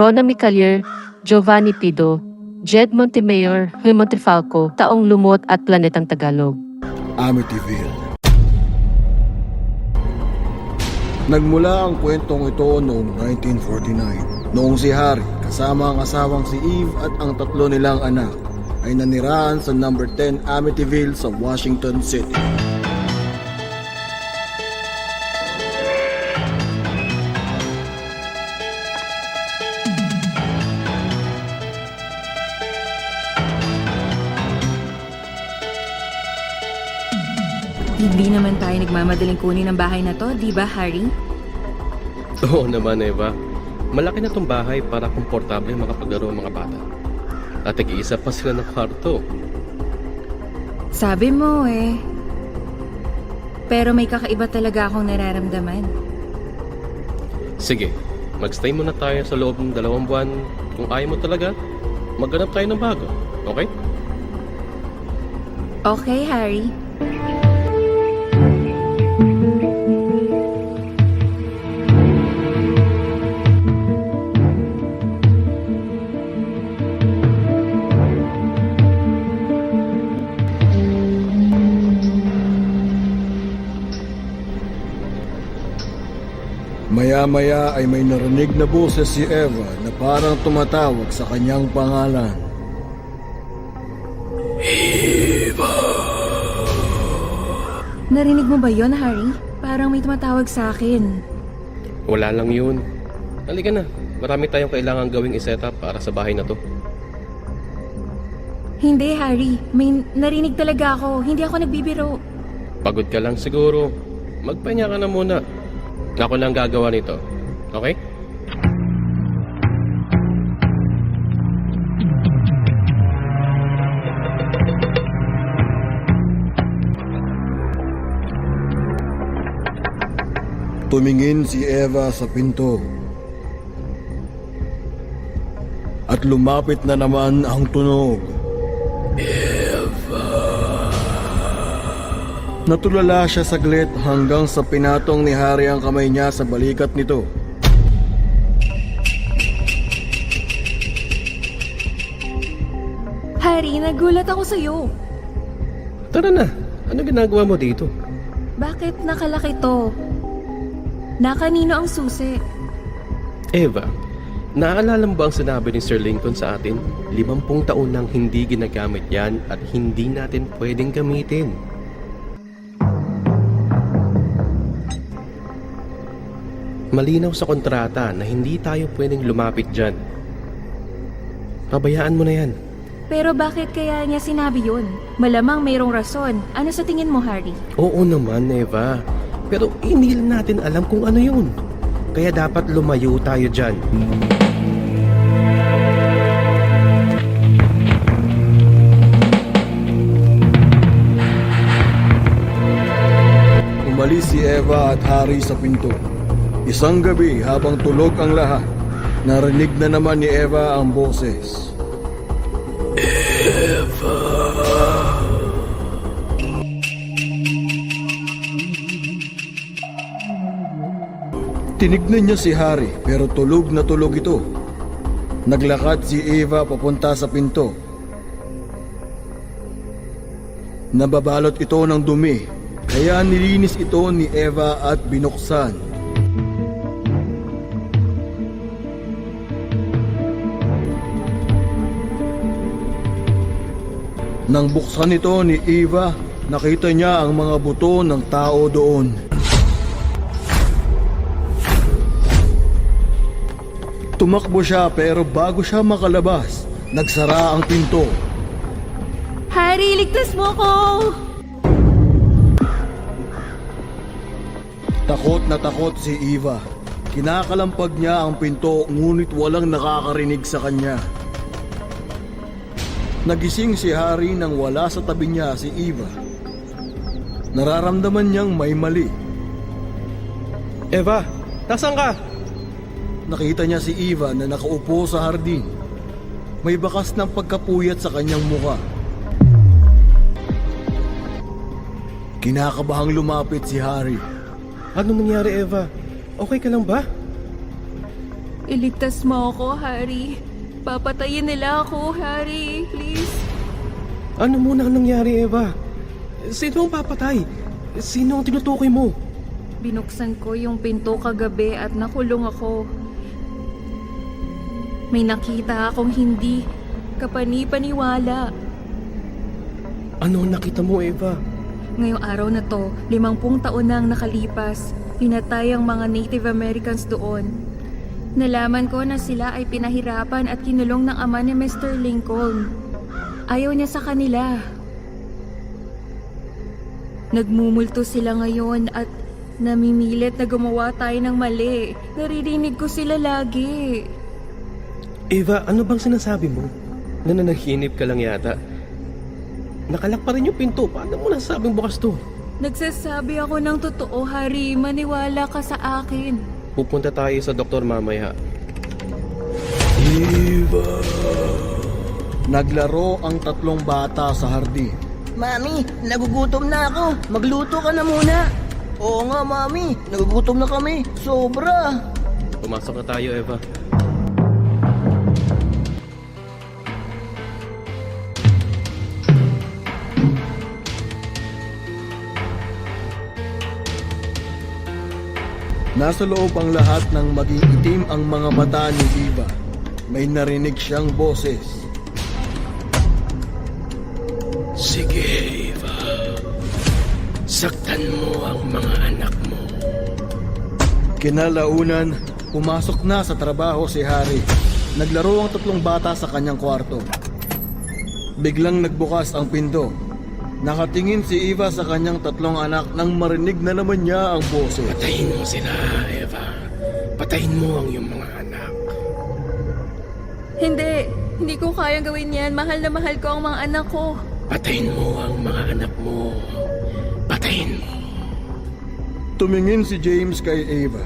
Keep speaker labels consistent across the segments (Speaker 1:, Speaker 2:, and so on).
Speaker 1: Rona Micalier, Giovanni Pido, Jed Montemayor, Huy Montefalco, Taong Lumot at Planetang Tagalog.
Speaker 2: Amityville. Nagmula ang kwentong ito noong 1949, noong si Harry kasama ang asawang si Eve at ang tatlo nilang anak ay nanirahan sa number 10 Amityville sa Washington City.
Speaker 3: Naman tayo nagmamadaling kunin ang bahay na to, di ba, Harry?
Speaker 4: Oo naman, Eva. Malaki na tong bahay para komportable makapaglaro ang mga bata. At nag-iisa pa sila ng kwarto.
Speaker 3: Sabi mo eh. Pero may kakaiba talaga akong nararamdaman.
Speaker 4: Sige, magstay muna tayo sa loob ng dalawang buwan. Kung ayaw mo talaga, maghanap tayo ng bago. Okay?
Speaker 3: Okay, Harry.
Speaker 2: Maya-maya ay may narinig na boses si Eva na parang tumatawag sa kanyang pangalan.
Speaker 3: Narinig mo ba yon, Harry? Parang may tumatawag sa akin.
Speaker 4: Wala lang yun. Halika na. Marami tayong kailangan gawing iset up para sa bahay na to.
Speaker 3: Hindi, Harry. May narinig talaga ako. Hindi ako nagbibiro.
Speaker 4: Pagod ka lang siguro. Magpahinga ka na muna. Ako lang gagawa nito. Okay?
Speaker 2: Tumingin si Eva sa pinto. At lumapit na naman ang tunog. Eva. Natulala siya saglit hanggang sa pinatong ni Harry ang kamay niya sa balikat nito.
Speaker 3: Harry, nagulat ako sa'yo.
Speaker 4: Tara na. Ano ginagawa mo dito?
Speaker 3: Bakit nakalaki to? Nakanino ang susi?
Speaker 4: Eva, naalala mo ba ang sinabi ni Sir Lincoln sa atin? Limampung taon nang hindi ginagamit yan at hindi natin pwedeng gamitin. Malinaw sa kontrata na hindi tayo pwedeng lumapit dyan. Pabayaan mo na yan.
Speaker 3: Pero bakit kaya niya sinabi yun? Malamang mayroong rason. Ano sa tingin mo, Harry?
Speaker 4: Oo naman, Eva. Pero hindi natin alam kung ano yun. Kaya dapat lumayo tayo dyan.
Speaker 2: Umalis si Eva at Harry sa pinto. Isang gabi habang tulog ang lahat, narinig na naman ni Eva ang boses. Tinignan niya si Harry pero tulog na tulog ito. Naglakad si Eva papunta sa pinto. Nababalot ito ng dumi kaya nilinis ito ni Eva at binuksan. Nang buksan ito ni Eva, nakita niya ang mga buto ng tao doon. Tumakbo siya pero bago siya makalabas, nagsara ang pinto.
Speaker 3: Harry, ligtas mo ko!
Speaker 2: Takot na takot si Eva. Kinakalampag niya ang pinto ngunit walang nakakarinig sa kanya. Nagising si Harry nang wala sa tabi niya si Eva. Nararamdaman niyang may mali.
Speaker 4: Eva, nasan ka?
Speaker 2: Nakita niya si Eva na nakaupo sa hardin. May bakas ng pagkapuyat sa kanyang muka. Kinakabahang lumapit si Harry.
Speaker 4: Ano nangyari, Eva? Okay ka lang ba?
Speaker 3: Iligtas mo ako, Harry. Papatayin nila ako, Harry. Please.
Speaker 4: Ano muna ang nangyari, Eva? Sino ang papatay? Sino ang tinutukoy mo?
Speaker 3: Binuksan ko yung pinto kagabi at nakulong ako. May nakita akong hindi kapani-paniwala.
Speaker 4: Ano nakita mo, Eva?
Speaker 3: Ngayong araw na to, limampung taon na ang nakalipas. Pinatay ang mga Native Americans doon. Nalaman ko na sila ay pinahirapan at kinulong ng ama ni Mr. Lincoln. Ayaw niya sa kanila. Nagmumulto sila ngayon at namimilit na gumawa tayo ng mali. Naririnig ko sila lagi.
Speaker 4: Eva, ano bang sinasabi mo? Nananaginip ka lang yata. Nakalak pa rin yung pinto. Paano mo nasabing bukas to?
Speaker 3: Nagsasabi ako ng totoo, Harry. Maniwala ka sa akin.
Speaker 4: Pupunta tayo sa doktor mamaya.
Speaker 2: Naglaro ang tatlong bata sa hardin.
Speaker 5: Mami, nagugutom na ako. Magluto ka na muna. Oo nga, Mami. Nagugutom na kami. Sobra.
Speaker 4: Pumasok na tayo, Eva.
Speaker 2: Nasa loob ang lahat ng maging itim ang mga mata ni Eva. May narinig siyang boses.
Speaker 6: Sige, Eva. Saktan mo ang mga anak mo.
Speaker 2: Kinalaunan, pumasok na sa trabaho si Harry. Naglaro ang tatlong bata sa kanyang kwarto. Biglang nagbukas ang pinto. Nakatingin si Eva sa kanyang tatlong anak nang marinig na naman niya ang boses.
Speaker 6: Patayin mo sila, Eva. Patayin mo ang iyong mga anak.
Speaker 3: Hindi. Hindi ko kayang gawin yan. Mahal na mahal ko ang mga anak ko.
Speaker 6: Patayin mo ang mga anak mo. Patayin mo.
Speaker 2: Tumingin si James kay Eva.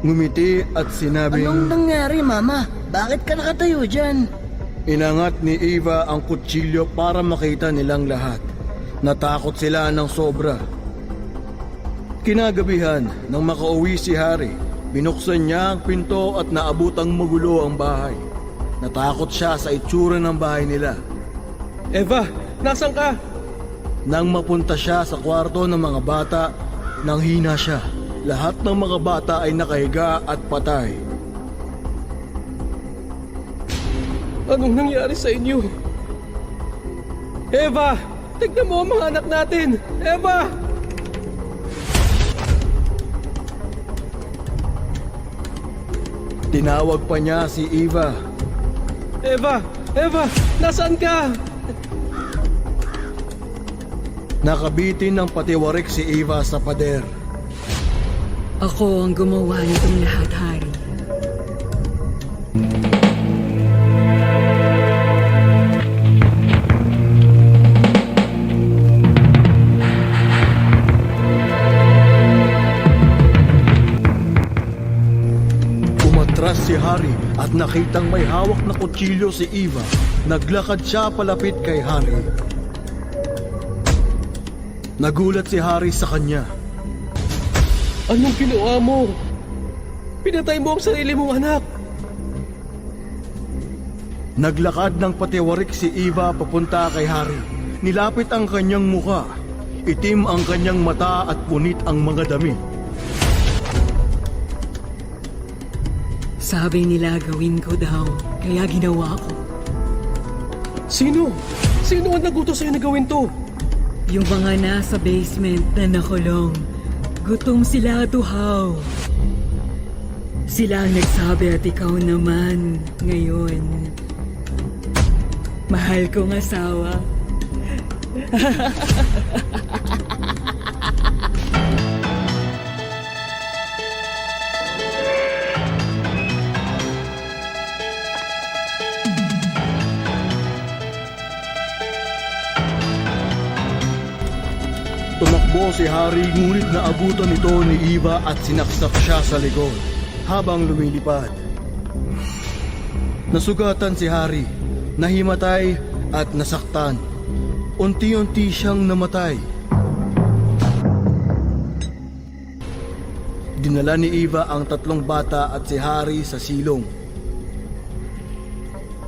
Speaker 2: Ngumiti at sinabing...
Speaker 5: Anong nangyari, Mama? Bakit ka nakatayo dyan?
Speaker 2: Inangat ni Eva ang kutsilyo para makita nilang lahat. Natakot sila ng sobra. Kinagabihan, nang makauwi si Harry, binuksan niya ang pinto at naabutang magulo ang bahay. Natakot siya sa itsura ng bahay nila.
Speaker 4: Eva, nasan ka?
Speaker 2: Nang mapunta siya sa kwarto ng mga bata, nang hina siya. Lahat ng mga bata ay nakahiga at patay.
Speaker 4: Anong nangyari sa inyo? Eva! Tignan mo ang mga anak natin! Eva!
Speaker 2: Tinawag pa niya si Eva.
Speaker 4: Eva! Eva! Nasaan ka?
Speaker 2: Nakabitin ng patiwarik si Eva sa pader.
Speaker 7: Ako ang gumawa nitong lahat, Hari.
Speaker 2: Si Harry at nakitang may hawak na kutsilyo si Eva. Naglakad siya palapit kay Harry. Nagulat si Harry sa kanya.
Speaker 4: Anong ginawa mo? Pinatay mo ang sarili mong anak!
Speaker 2: Naglakad ng patiwarik si Eva papunta kay Harry. Nilapit ang kanyang muka. Itim ang kanyang mata at punit ang mga damit.
Speaker 7: Sabi nila gawin ko daw, kaya ginawa ko.
Speaker 4: Sino? Sino ang nagutos sa'yo na gawin to?
Speaker 7: Yung mga nasa basement na nakulong, gutom sila tuhaw. Sila ang nagsabi at ikaw naman ngayon. Mahal kong asawa.
Speaker 2: Tumakbo si Harry ngunit naabutan ito ni Eva at sinaksak siya sa likod habang lumilipad. Nasugatan si Harry, nahimatay at nasaktan. Unti-unti siyang namatay. Dinala ni Eva ang tatlong bata at si Harry sa silong.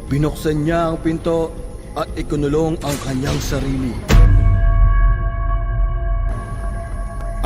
Speaker 2: Binuksan niya ang pinto at ikunulong ang kanyang sarili.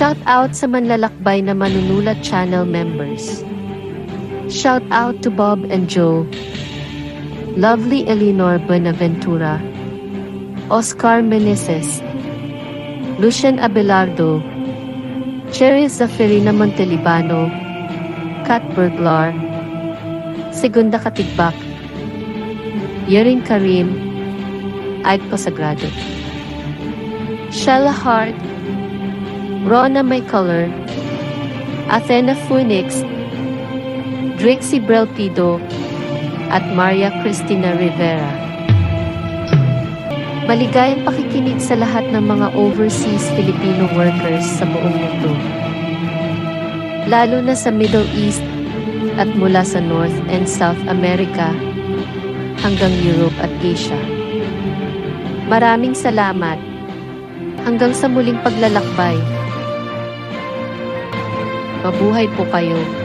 Speaker 1: Shout out sa manlalakbay na manunulat channel members. Shout out to Bob and Joe, Lovely Eleanor Buenaventura, Oscar Meneses, Lucian Abelardo, Cherry Zaferina Montelibano, Kat Burglar, Segunda Katigbak, Yerin Karim, Aiko Sagrado, Shella Hart, Rona Color, Athena Phoenix, Drixie Brelpido, at Maria Cristina Rivera. Maligayang pakikinig sa lahat ng mga overseas Filipino workers sa buong mundo. Lalo na sa Middle East at mula sa North and South America hanggang Europe at Asia. Maraming salamat. Hanggang sa muling paglalakbay. Mabuhay po kayo.